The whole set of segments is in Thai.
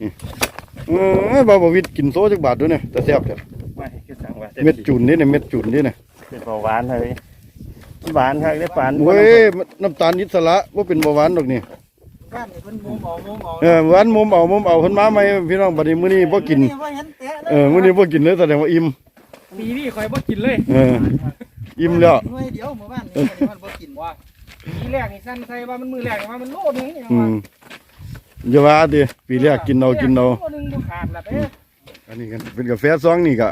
นี่เออบ่าวบ่วิทย์กินโซจักบาทด้วยเนี่ยแต่แซ่บเถอะไม่คือสั่งว่าเม็ดจุนนี่เนี่ยเม็ดจุนนี่เนี่ยเป็นเบาหวานเลยหวานครับได้หวานเว้ยน้ำตาลอิสระว่าเป็นเบาหวานดอกนี่บ้านนี่เพิ่นมุมเอามุมเอาเออหวานมุมเอามุมเอาเพิ่นมาไหมพี่น้องบัดนี้มื้อนี้บ่กินบ่เห็นแตะเลยเออมื้อนี้บ่กินเลยแสดงว่าอิ่มปีนี้คอยบ่กินเลยเอออิ่มแล้วหน่วยเดียวหมู่บ้านนี่มันบ่กินว่าปีแรกนี่สั้นใส่ว่ามันมือแรกว่ามันโลนึงนี่อืว่าม อย่าว่าดิปีแรกกินเอากินเอาโลนึงบ่ขาดละเด้ออันนี้กันเป็นกาแฟซองนี่ก็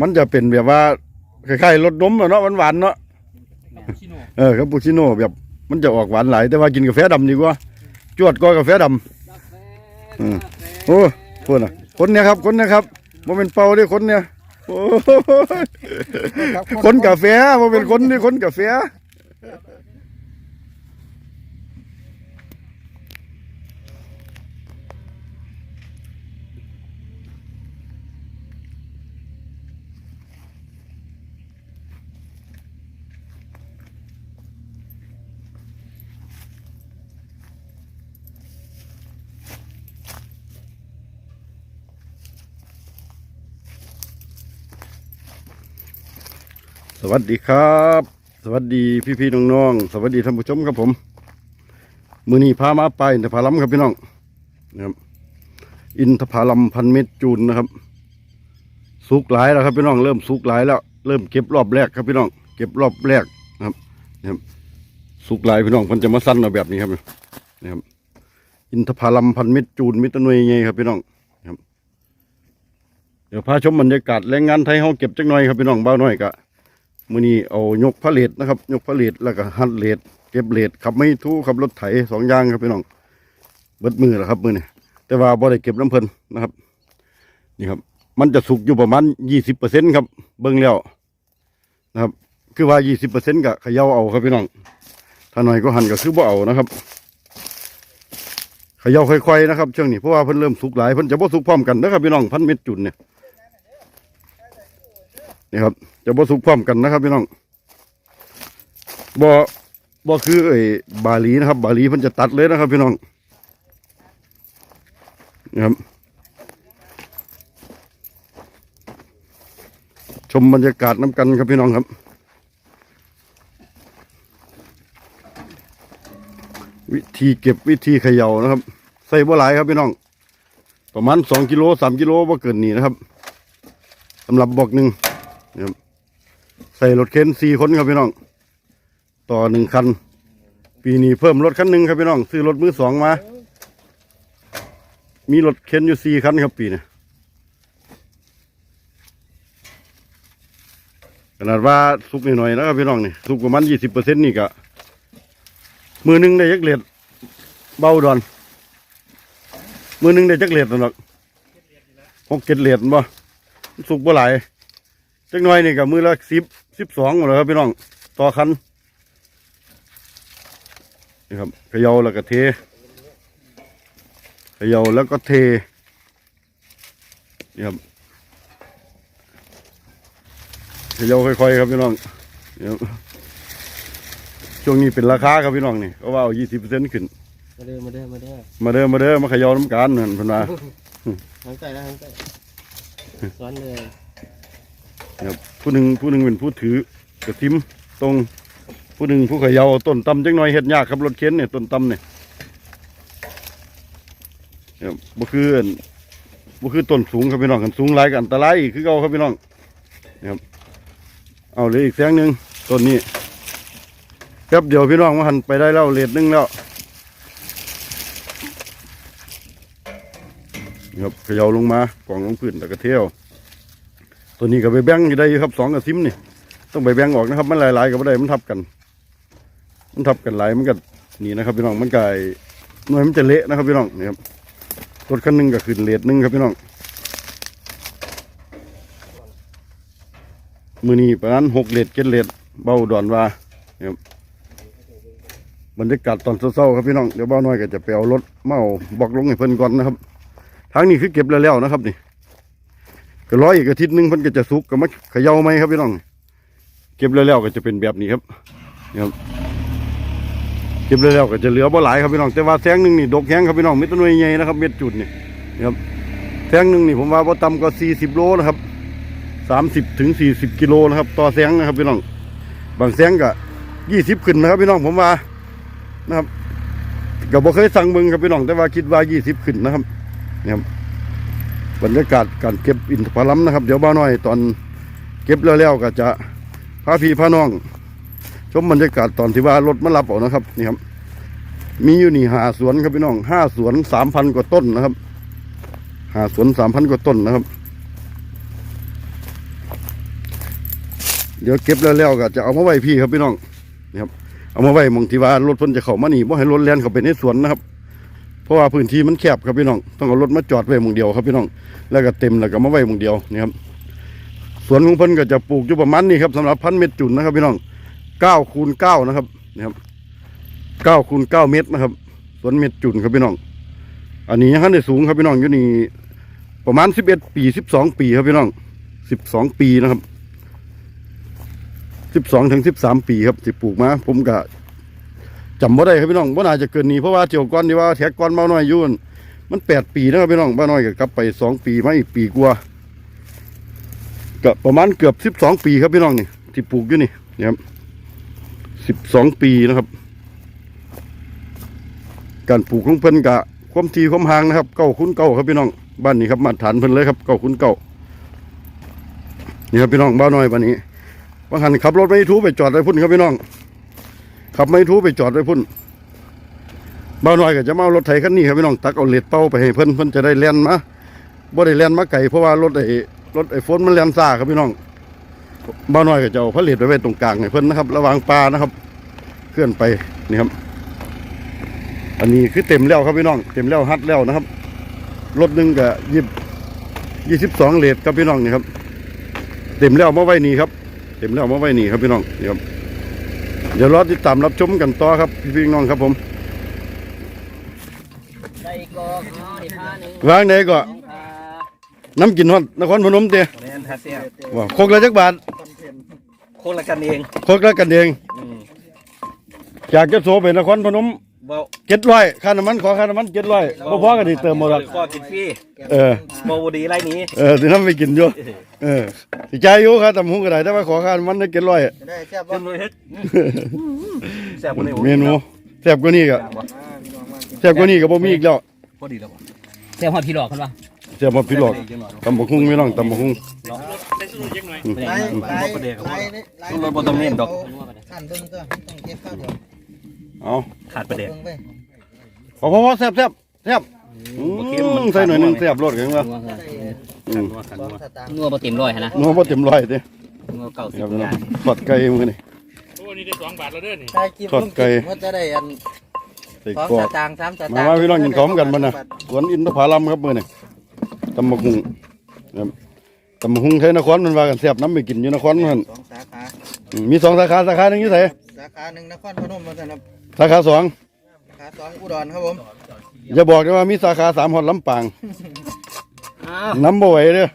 มันจะเป็นแบบว่าคล้ายๆรสนมอะเนาะหวานๆเนาะชิโน่เออคาปูชิโน่แบบมันจะออกหวานหลายแต่ว่ากินกาแฟดำดีกว่า จวดก็กาแฟดำ อืม โอ้คนน่ะคนเนี้ยครับคนเนี้ยครับบ่เป็นเป่าเด้คนเนี้ยโอ้ยคนกาแฟบ่เป็นคนนี่คนกาแฟ สวัสดีครับ สวัสดีพี่ๆน้องๆสวัสดีท่านผู้ชมครับผม มือนี้พามาไปอินทผลัมครับพี่น้องนะครับ อินทผลัมพันเม็ดจูนนะครับ สุกหลายแล้วครับพี่น้องเริ่มสุกหลายแล้ว เริ่มเก็บรอบแรกครับพี่น้อง เก็บรอบแรกนะครับนะครับสุกหลายพี่น้องมันจะมาสั้นเอาแบบนี้ครับนะครับ อินทผลัมพันเม็ดจูนมิตรหน่วยไงครับพี่น้องนะครับ เดี๋ยวพาชมบรรยากาศแรงงานไทยเฮาเก็บจักหน่อยครับพี่น้องเบ้าน้อยกะ มื่อนี้เอายกพระเลดนะครับ ยกพระเลดแล้วก็หัดเลดเก็บเลดขับไม่ทู่ขับรถไถสองอย่างครับพี่น้องเบิดมือแล้วครับมือนี่แต่ว่าบ่ได้เก็บน้ำเพลินนะครับ นี่ครับ มันจะสุกอยู่ประมาณยี่สิบเปอร์เซ็นครับ เบิ่งแล้วนะครับ คือว่ายี่สิบเปอร์เซ็นก็เขย่าเอาครับพี่น้องถ้าหน่อยก็หันก็คือบ่เอานะครับเขย่าค่อยๆนะครับช่วงนี้เพราะว่าเพิ่นเริ่มสุกหลายเพิ่นจะบ่สุกพร้อมกันนะครับพี่น้องพันเม็ดจุนเนี่ย นี่ครับจะบ่สุกพร้อมกันนะครับพี่น้องบ่บ่คือไอ้บาลีนะครับ บาลีเพิ่นจะตัดเลยนะครับ พี่น้องนะครับ ชมบรรยากาศน้ำกันครับพี่น้องครับ วิธีเก็บวิธีเขย่านะครับ ใส่บ่หลายครับพี่น้อง ประมาณสองกิโลสามกิโลบ่เกินนี้นะครับสำหรับบอกหนึ่ง ครับใส่รถเข็นสี่คนครับพี่น้อง ต่อหนึ่งคัน ปีนี้เพิ่มรถคันหนึ่งครับพี่น้อง ซื้อรถมือสองมา มีรถเข็นอยู่สี่คันครับปีนี้ขนาดว่าสุกหน่อยๆนะครับพี่น้องนี่สุกประมาณยี่สิบเปอร์เซ็นต์นี่ก็มือหนึ่งได้จักเลียดเบาดอน มือหนึ่งได้จักเลียดหรอกหกเจ็ดเลียดบ่สุกบ่หลาย จักหน่อยนี่กับมือละสิบสิบสองหมดแล้วครับพี่น้องต่อคันนี่ครับเขย่าแล้วก็เทเขย่าแล้วก็เทนี่ครับเขย่าค่อยๆครับพี่น้องนี่ครับช่วงนี้เป็นราคาครับพี่น้องนี่เขาว่าเอายี่สิบเปอร์เซ็นต์ขึ้น มาเด้อมาเด้อมาเด้อมาเด้อมาเด้อมาเขย่าน้ำกันนั่นเพิ่นว่าทางใต้นะทางใต้ซ้อนเลย ครับผู้หนึ่งผู้หนึ่งเป็นผู้ถือกระทิมตรงผู้หนึ่งผู้ขยาต้นตำจังหน่อยเฮ็ดยากครับรถเข็นเนี่ยต้นตำเนี่ยครับบ่คืออั่นบ่คือต้นสูงครับพี่น้องกันสูงหลายก็อันตรายอีกคือเก่าครับพี่น้องนะครับเอาเลยอีกแสงหนึ่งต้นนี้แป๊บเดียวพี่น้องมาหันไปได้แล้วเลดหนึงแล้วครับขยาลงมากล่องลงพื้นแล้วก็เที่ยว ตัวนี้ก็ไปแบ่งอยู่ได้ครับสองกับซิมนี่ต้องไปแบ่งออกนะครับ มันหลายๆกับไม่ได้มันทับกัน มันทับกันหลายมันก็นี่นะครับพี่น้องมันกลายหน่วยมันจะเละนะครับพี่น้องนี่ครับรถคันหนึงก็ขึ้นเลทหนึงครับพี่น้องมือนี้ประมาณหกเลทเจ็ดเลทเบาดอนว่านี่ครับบรรยากาศตอนเศร้าๆครับพี่น้องเดี๋ยวเบ้าน้อยก็จะไปเอารถเมาเอาบอกลงให้เพิ่นก่อนนะครับทางนี้คือเก็บแล้วๆนะครับนี่ ก็ร้อยอีกอาทิตย์หนึงเพิ่นก็จะสุกก็มาเขย่าไหมครับพี่น้อง เก็บแล้วๆก็จะเป็นแบบนี้ครับนี่ครับเก็บแล้วๆก็จะเหลือบ่หลายครับพี่น้องแต่ว่าแสงหนึ่งนี่ดกแห้งครับพี่น้องเม็ดต้นวยใหญ่นะครับเม็ดจุดนี่นะครับแซงหนึ่งนี่ผมว่าบ่ต่ำกว่า40โลนะครับ30ถึง40กิโลนะครับ ต่อแซงนะครับพี่น้องบางแซงก็20ขึ้นนะครับพี่น้องผมว่านะครับก็บ่เคยสั่งเบิ่งครับพี่น้องแต่ว่าคิดว่า20ขึ้นนะครับนะครับ บรรยากาศการเก็บอินทผลัมนะครับ เดี๋ยวบ้าน้อยตอนเก็บแล้วๆก็จะพาพี่พาน้อง ชมบรรยากาศตอนที่ว่ารถมารับเอานะครับนี่ครับ มีอยู่นี่หาสวนครับพี่น้องห้าสวนสามพันกว่าต้นนะครับหาสวนสามพันกว่าต้นนะครับ เดี๋ยวเก็บแล้วๆก็จะเอามาไว้พี่ครับพี่น้องนี่ครับเอามาไว้มองที่ว่ารถพิ่นจะเข้ามานี่บ่ให้รถแล่นเข้าไปในสวนนะครับ เพราะว่าพื้นที่มันแคบครับพี่น้องต้องเอารถมาจอดไว้มองเดียวครับพี่น้องแล้วก็เต็มแล้วก็มาไว้มองเดียวนี่ครับสวนของเพิ่นก็จะปลูกอยู่ประมาณนี้ครับสำหรับพันเม็ดจุนนะครับพี่น้องเก้าคูณเก้านะครับนี่ครับเก้าคูณเก้าเมตรนะครับสวนเม็ดจุนครับพี่น้อง อันนี้ยังได้สูงครับพี่น้องอยู่นี่ประมาณสิบเอ็ดปีสิบสองปีครับพี่น้องสิบสองปีนะครับสิบสองถึงสิบสามปีครับสิปลูกมาผมก็ จำบ่ได้ครับพี่น้องว่าน่าจะเกินนี้เพราะว่าเจียวก้อนที่ว่าแท็กก้อนเบาน้อยยุ่นมันแปดปีนะครับพี่น้องเบาน้อยก็กลับไปสองปีมาอีกปีกว่าก็ประมาณเกือบสิบสองปีครับพี่น้องนี่ที่ปลูกอยู่นี่นี่ครับสิบสองปีนะครับ การปลูกของเพิ่นกะความทีความหางนะครับ เก้าคุ้นเก้าครับพี่น้องบ้านนี้ครับมาตรฐานเพิ่นเลยครับเก้าคุ้นเก้านี่ครับพี่น้องบ้านน้อยบ้านนี้บางคันขับรถไม่ทูไปจอดไว้พุ่นครับพี่น้อง ขับไม่ทูไปจอดไว้พุ่นบ้านน้อยก็จะมาเอารถไถคันนี้ครับพี่น้องตักเอาเหล็ดเป้าไปให้เพิ่นเพิ่นจะได้แล่นมาบ่ได้แล่นมาไกลเพราะว่ารถไอ้รถไอ้ฝนมันแล่นซ่าครับพี่น้องบ้านน้อยก็จะเอาผลิตไปไว้ตรงกลางให้เพิ่นนะครับ ระหว่างปลานะครับ เคลื่อนไปนี่ครับ อันนี้คือเต็มแล้วครับพี่น้อง เต็มแล้วฮัดแล้วนะครับรถหนึ่งกับยี่ยี่สิบสองเลทครับพี่น้องนี่ครับ เต็มแล้วมาไว้นี่ครับ เต็มแล้วมาไว้นี่ครับพี่น้องนี่ครับ เดี๋ยวรอติดตามรับชมกันต่อครับพี่พี่น้องครับผมได้กอกเนาะนี่ผ้าหนึงวางไหนก็ผ้าน้ำกินฮอดนครพนมเตะแม่นทัดเสียว่าโคกละจักบาทโคตรละกันเองโคกละกันเองอืมจากจะโซไปนครพนมเบาเจ็ดร้อยค่าน้ำมันขอค่าน้ำมันเจ็ดร้อยบ่พอกันดิเติมหมดหรอกข้อกินฟรีเออโมบดีไรนี้เออที่น้ำไปกินอยู่เออสิใจายอยู่ครับตำหุงก็ได้แต่ว่าขอค่าน้ำมันได้เจ็ดร้อยจะได้แซ่บบ่ขึ้นเลยเฮ็ดแซ่บกว่านี้เมนูแซ่บกว่านี้ก็อ่าพี่น้องมากินแซ่บกว่านี้ก็บ่มีอีกแล้วพอดีแล้วบ่เสียหัวพี่หลอกกันปะแซ่บบ่พี่หลอกตำบักหุ่งพี่น้องตำบักหุ่งไล่ไล่ไล่ไล่ไล่ขั้นเบิ่งก็ต้องเก็บข้าวเดียว เอาขาดประเด็นเบิ่งไปพอพอพอแซ่บแซ่บแซ่บอืมใส่หน่อยหนึงแซ่บรสกันว่าได้อืมสองสตางค์นัวปเต็มร้อยฮะนะนัวบ่เต็มร้อยเด้นัวเก่าสิครับบพี่น้ยาองทอดไก่มื้อนี้โอ้นี่ได้สองบาทแล้วเด้อนี่ใช่กินทอดไก่ มันจะได้อันใส่สองกรอสบ ตางค์สามสตางค์มาว่าพี่น้องกินข้าวกันบ่น่ะ สวนอินทผลัมครับมื้อนี้ตำบักหุ่งครับตำบักหุ่งไทยนครมันว่ากันแซ่บน้ำไปกินอยู่นครมันสองสาขาอืมมีสองสาขาสาขาหนึงอยู่ไสสาขาหนึ่งนครพนมมาสำหรับ สาขาสองสาขาสองอุดรครับผมอย่าบอกนะว่ามีสาขาสามฮอดลำปางอ้าวน้ำบ่ไหวเด้อ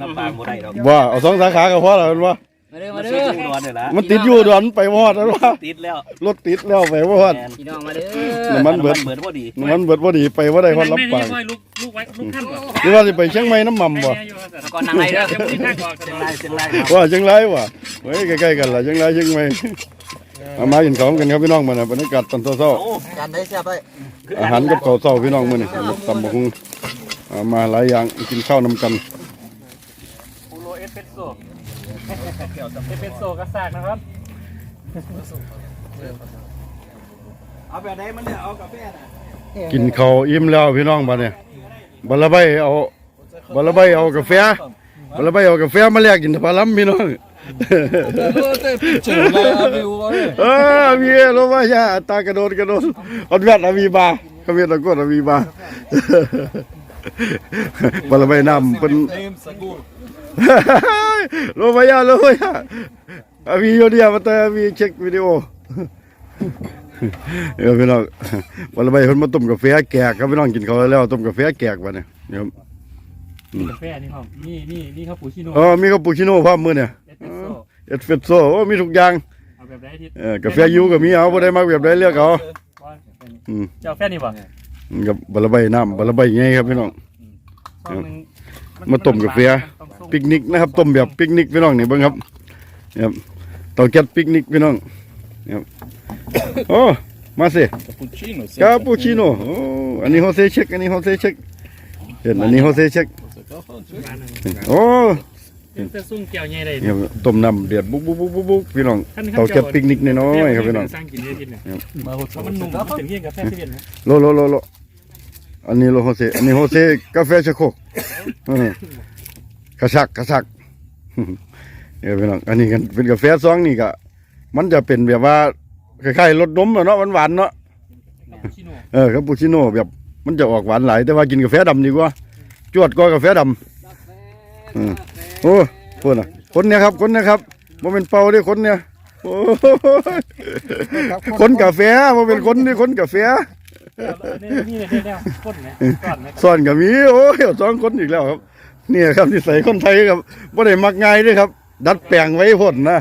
ลำปางบ่ได้ดอกว่าเอาสองสาขาก็พอแล้วแม่นว่ามาเด้อมัมานเด้ซื้อออุดรนี่ล่ะมันติดอยู่ดอนไปวอดแล้วว่าติดแล้วรถติดแล้วไปวอดแม่นพี่น้องมาเด้อน้ำมันเบิดเบิดบ่ดีน้ำมันเบิดพอดีไปว่าได้ฮอดลำปางลูกลูกไว้ลูกท่านบ่หรือว่าสิไปเชียงใหม่น้ำมันบ่ก่อนนางไรเด้อจะไม่ได้ทางออกเชียงรายเชียงรายครับว่าเชียงรายว่ะเฮ้ยใกล้ๆกันล่ะเชียงรายเชียงใหม่ เอามากินข้าวกันครับพี่น้องมาน่ะบรรยากาศตอนเช้าโอ้จานได้แซ่บไปๆอาหารกับข้าวเช้าพี่น้องมื้อนี้ตำบักหุ่งเอามาหลายอย่างกินข้าวนํกันปูโรเอสเปรสโซ่เอสเปรสโซ่กระซากนะครับ เอาแบบไหนมันเนี่ยเอากาแฟน่ะกินข้าวอิ่มแล้วพี่น้องบัดนี้บัดละใบเอาบัดละใบเอากาแฟบัดละใบเอากาแฟมาแลกกินทะพาลัมพี่น้อง เออมีโลมาชาตากระโดดกระโดดอดแวดอวีบาเขาเวียนตะกดอวีบาบาละใบน้ำเป็นโลมายาโลมายาอวีโยเดียมาแต่อวีเช็ควิดีโอเออพี่น้องบาละใบเพิ่นมาต้มกาแฟแกกครับพี่น้องกินข้าวแล้วต้มกาแฟแกกบัดนี้ครับกาแฟนี่ครับนี่นี่นี่คาปูชิโน่อ๋อมีคาปูชิโน่พร้อมมื้อเนี่ย เอสเปรสโซ่เอสเฟรสโซ่โอ้มีทุกอย่างเอาแบบไหนที่เออกาแฟยูก็มีเอาบ่ได้มาแบบใดเลือกเอาอืมเจ้าแฟนี่บ่กับบะระใบน้ำบะระใบไงครับพี่น้อง ซองหนึ่งมาต้มกาแฟต้องสู้ปิกนิกนะครับต้มแบบปิกนิกพี่น้องนี่เบิ่งครับนี่ครับเตาแก๊สปิกนิกพี่น้องนี่ครับโอ้มาสิ Cappuccino. คาปูชิโน่โอ้อันนี้โฮเซเช็คอันนี้โฮเซเช็คเห็นอันนี้โฮเซเช็คโอ้ จะซุ่มเกี่ยวใหญ่เลยนี่ครับต้มน้ำเดือดบุ๊กบุ๊กบุ๊กบุ๊กบุ๊กพี่น้องเตาแก๊สปิกนิกน้อยๆครับพี่น้องสร้างกินเยอะทีเนี่ย Ma เพราะมันนุ่มเป็นเยี่ยงกาแฟที่เวียนนะโลโลโลโลอันนี้โลโฮเซอันนี้โฮเซกาแฟชะโครกเออกระชักกระชักเออพี่น้องอันนี้กันเป็นกาแฟซองนี่ก็มันจะเป็นแบบว่าคล้ายๆรสนมอะเนาะหวานๆเนาะชิโน่เออคาปูชิโน่แบบมันจะออกหวานหลายแต่ว่ากินกาแฟดำดีกว่าจวดก็กาแฟดำอืม โอ้คนน่ะคนเนี้ยครับคนเนี้ยครับมันเป็นเป่าเด้คนเนี้ยโอ้ยคนกาแฟมันเป็นคนนี่คนกาแฟนี่นี่เนี่ยเนี่ยข้นไหมก้อนไหมซ่อนกับมีโอ้ยสองคนอีกแล้วครับเนี่ยครับนิสัยคนไทยครับบ่ได้มักง่ายเด้วยครับ ดัดแปลงไว้พ่นนะ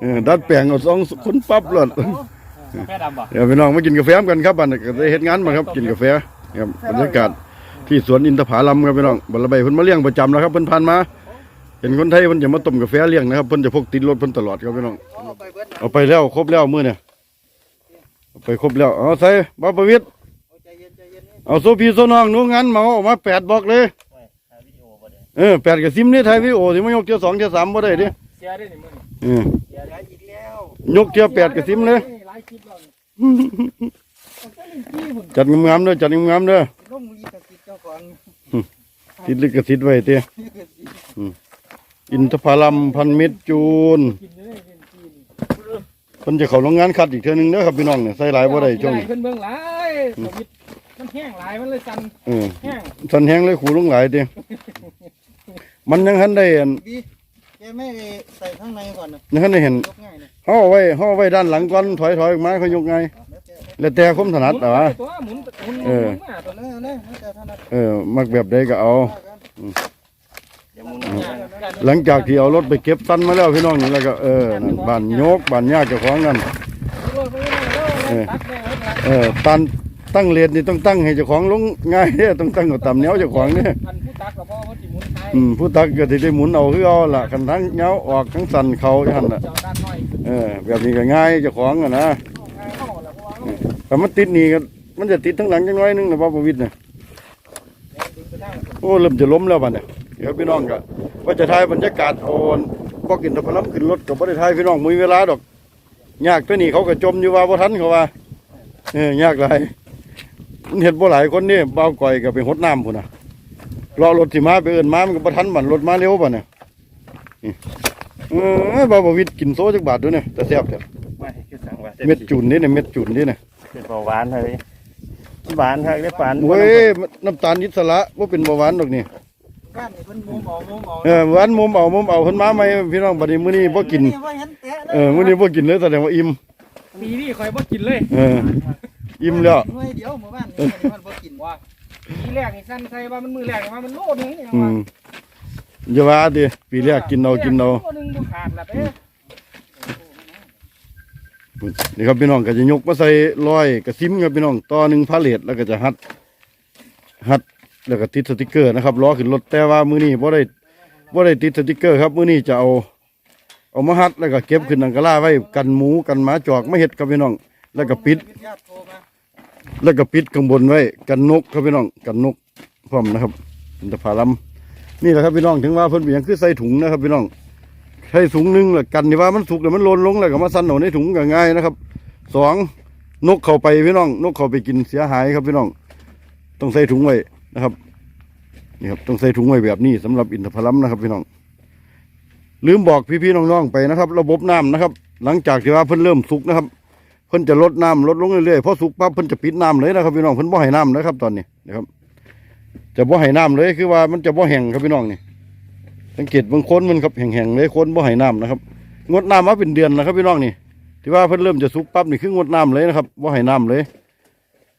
เออดัดแปลงเอาสองคนปั๊บเลยกาแฟดำป่ะเดี๋ยวพี่น้องมากินกาแฟกันครับบัดนก็ได้เฮ็ดงานมาครับกินกาแฟครับบรรยากาศที่สวนอินทผลัมครับพี่น้องบัลละใบเพิ่นมาเลี้ยงประจำแล้วครับเพิ่นผ่านมาเห็นคนไทยเพิ่นจะมาต้มกาแฟเลี้ยงนะครับเพิ่นจะพกติดรถเพิ่นตลอดครับพี่น้องเอาไปเบิดเอาไปแล้วครบแล้วมื้อเนี่ยเอาไปครบแล้วเอาใส่บ่ประวิตรเอาใจเย็นใจเย็นนี่เอาโซพีโซน้องหนูงานเหมาออกมาแปดบอกเลยเออแปดกับซิมนี่ไทยวิดีโอสิมายกเที่ยวสองเที่ยวสามบ่ได้เดิเสียได้หนึ่งมือเอออย่าได้อีกแล้วยกเที่ยวแปดกับซิมเลยหลายคลิปแล้วนี่ผมก็เล่นจี้หุ่นจัดงามๆเด้อจัดงามๆเด้อลงลีกับติดเจ้าของติดลิขสิทธิ์ไว้เตี้ยนี่คื อสิอินทผลัมพันเม็ดจูนกินเลยเล่นจี้นี่เพิ่นจะเข้าโรงงานคัดอีกเทื่อนึงเด้อครับพี่น้องเนี่ยใส่หลายบ่ได้ช่วงนี้เพิ่นเบิ่งหลายโควิดมันแห้งหลายมันเลยสั่นเออแห้งสันแห้งเลยขู่ลงหลายเตี้ยมันยังหันได้อันบีแกไม่ใส่ข้างในก่อนนะยังหันได้เห็นยกง่ายนะเฮาเอาไว้เฮาเอาไว้ด้านหลังก่อนถอยๆออกมาเขายกไงแล้วแต่แล้วแต่ความถนัดแต่ว่าตัวหมุนหมุนหเอมุอนมาตัวเอาเลยเอาเลยแล้วแต่ถนัดเออมักแบบใดก็เอา ว่ากันห หลังจากที่เอารถไปเก็บสั้นมาแล้วพี่น้องนี่แล้วก็เออนั่นบ้านโยกบ้านยากเจ้าของนั่น เออตันะเออตันตั้งเลนนี่ต้องตั้งให้เจ้าของลงง่ายเนี่ยต้องตั้งกับตำแนวเจ้าของเนี่ยอันผู้ตักก็เพราะว่าสิหมุนท้ายอืมผู้ตักก็สิได้หมุนเอาคือเอาล่ะคันทั้งเงาออกทั้งสั่นเขาอย่างนั้นน่ะ เจ้าด้านน้อยขึ้นเออแบบนี้ก็ง่ายเจ้าของอะนะง่ายเข้าแล้วเพราะว่าแต่มันติดนี่ก็มันจะติดทั้งหลังจังน้อยนึงนะพ่อประวิตรเนี่ยโอ้เริ่มจะล้มแล้วบัดเนี่ยเดี๋ยวพี่น้องก็ ว่าจะถ่ายบรรยากาศโอนพอกินตะพลัมขึ้นรถก็บ่ได้ถ่ายพี่น้องมีเวลาดอกยากตัวนี้เขาก็จมอยู่ว่าบ่ทันเขาว่าเออยากหลายมันเห็นบ่หลายคนนี่เบาวก่อยก็ไปหดน้ำพุ่นน่ะรอรถสิมาไปเอิ้นมามันก็บ่ทันบัดรถมาเร็วบัดเนี่ยนี่เออบ่าวประวิตรกินโซจักบาทด้วยเนี่ยแต่แซ่บแท้ไม่คือสั่งว่าเม็ดจุนนี่เนี่ยเม็ดจุนนี่เนี่ยเป็นเบาหวานเลยหวานครับได้หวานเว้ยน้ำตาลอิสระบ่เป็นเบาหวานดอกนี่ ก้านนี่เพิ่นมุมออกมุมออกเออหวานมุมเอามุมเอาเพิ่นมาใหม่พี่น้องบัดนี้มื้อนี้บ่กินว่าเห็นแตะเลยเออมื้อนี้บ่กินเลยแสดงว่าอิ่มปีนี้ข่อยบ่กินเลยเอออิ่มแล้วหน่วยเดียวหมู่บ้านนี่มันบ่กินว่าปีแรกนี่สั้นใส่ว่ามันมือแรกนี่ว่ามันโลนึงนี่อืว่ามอย่าว่าดิปีแรกกินเอากินเอาโลนึงบ่ขาดละเด้นี่ครับพี่น้องก็จะยกมาใส่ร้อยกระซิมครับพี่น้องต่อหนึ่งพาเลทแล้วก็จะหัดหัด แล้วก็ติดสติกเกอร์นะครับล้อขึ้นรถแต่ว่ามื้อนี้บ่ได้บ่ได้ติดสติกเกอร์ครับมื้อนี้จะเอาเอามาหัดแล้วก็เก็บขึ้นอังกะลาไว้กันหมูกันหมาจอกไม่เห็ดครับพี่น้อง แล้วก็ปิด แล้วก็ปิดข้างบนไว้กันนกครับพี่น้องกันนกพร้อมนะครับอินทผลัมนี่แหละครับพี่น้องถึงว่าเพิ่นเบียงคือใส่ถุงนะครับพี่น้องใส่ถุงหนึงแล้วกันที่ว่ามันสุกแล้วมันหล่นลงแล้วก็มาสั่นเอในถุงก็ง่ายนะครับสองนกเข้าไปพี่น้อง นกเข้าไปกินเสียหายครับพี่น้อง ต้องใส่ถุงไว้ นะครับนี่ครับต้องใส่ถุงไว้แบบนี้สำหรับอินทผลัมนะครับพี่น้อง ลืมบอกพี่ๆน้องๆไปนะครับ ระบบน้ำนะครับ หลังจากที่ว่าเพิ่นเริ่มสุกนะครับ เพิ่นจะลดน้ำลดลงเรื่อยๆพอสุกปั๊บเพิ่นจะปิดน้ำเลยนะครับพี่น้องเพิ่นบ่ให้น้ำนะครับ ตอนนี้นะครับ จะบ่ให้น้ำเลยคือว่ามันจะบ่แห้งครับพี่น้องนี่สังเกตบางคนมันครับแห้งๆเลยคนบ่ให้น้ำนะครับ งดน้ำมาเป็นเดือนแล้วครับพี่น้องนี่ที่ว่าเพิ่นเริ่มจะสุกปั๊บนี่คืองดน้ำเลยนะครับบ่ให้น้ำเลย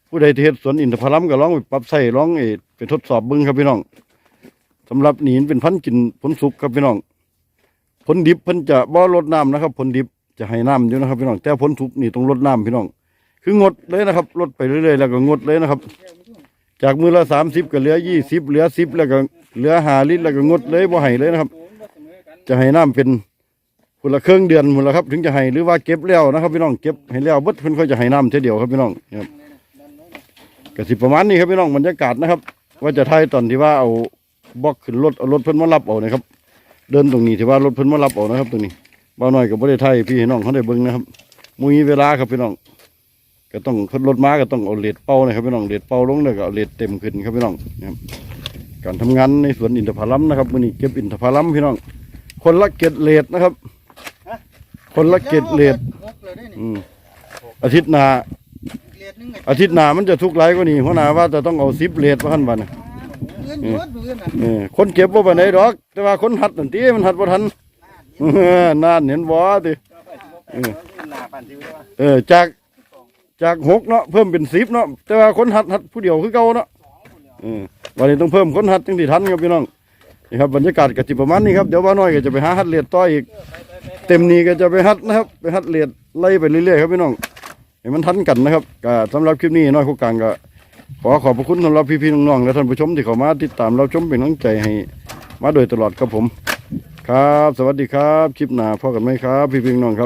ผู้ใดที่เฮ็ดสวนอินทผลัมก็ลองไปปรับใส่ลองเอ ไปทดสอบเบิ่งครับพี่น้องสำหรับหนีนเป็นพันธุ์กินผลสุกครับพี่น้องผลดิบเพิ่นจะบ่ลดน้ำนะครับผลดิบจะให้น้ำอยู่นะครับพี่น้องแต่พ้นทุกนี่ต้องลดน้ำพี่น้อง คืองดเลยนะครับลดไปเรื่อยๆแล้วก็งดเลยนะครับ จากมือละสามสิบก็เหลือยี่สิบเหลือสิบแล้วก็เหลือหาลิตรแล้วก็งดเลยบ่ให้เลยนะครับ จะให้น้ำเป็นคนละเครื่องเดือนหมดแล้วครับ ถึงจะให้หรือว่าเก็บแล้วนะครับ พี่น้องเก็บให้แล้วบดเพิ่นค่อยจะให้น้ำเท่าเดียวครับพี่น้องครับก็สิประมาณนี้ครับพี่น้องบรรยากาศนะครับ ว่าจะถ่ายตอนที่ว่าเอาบล็อกขึ้นรถเอารถเพิ่นมารับเอานะครับ เดินตรงนี้ที่ว่ารถเพิ่นมารับเอานะครับตรงนี้บ่าวน้อยก็บ่ได้ถ่ายให้พี่ให้น้องเขาได้เบิ่งนะครับมีเวลาครับพี่น้องก็ต้องเพิ่นรถมาก็ต้องเอาเลดเป่านะครับพี่น้องเลดเป่าลงแล้วก็เอาเลดเต็มขึ้นครับพี่น้องนะครับการทำงานในสวนอินทผลัมนะครับมื้อนี้เก็บอินทผลัมพี่น้อง คนละเกตเลดนะครับ คนละเกตเลดหกเลยได้นี่อืมอาทิตย์หน้าเล ดนึงอาทิตย์หน้ามันจะทุกข์หลายกว่านี้หัวหน้าว่าจะต้องเอา10เลดมาหั่นบัดน่ะเงินหมดเงินน่ะเออคนเก็บบ่ปานใดดอก แต่ว่าคนหัดนั่นติมันหัดบ่ทันเออนานเห็นบ่ติเออเออจากจากหกเนาะเพิ่มเป็น10เนาะแต่ว่าคนหัดหัดผู้เดียวคือเก่าเนาะเออวันนี้ต้องเพิ่มคนหัดจังสิทันครับพี่น้องนี่ครับบรรยากาศก็สิประมาณนี้ครับเดี๋ยวว่าน้อยก็จะไปหาหัดเลดต่ออีก เต็มนี้ก็จะไปหัดนะครับ ไปหัดเลดไล่ไปเรื่อยๆครับพี่น้อง ให้มันทันกันนะครับก็สำหรับคลิปนี้น้อยคู่กลางก็ ขอขอบพระคุณสำหรับพี่ๆน้องๆและท่านผู้ชมที่เข้ามาติดตามเราชมเป็นกำลังใจให้มาโดยตลอดครับผม ครับ สวัสดีครับ คลิปหน้าพอกันไหมครับ พี่ๆน้องๆครับ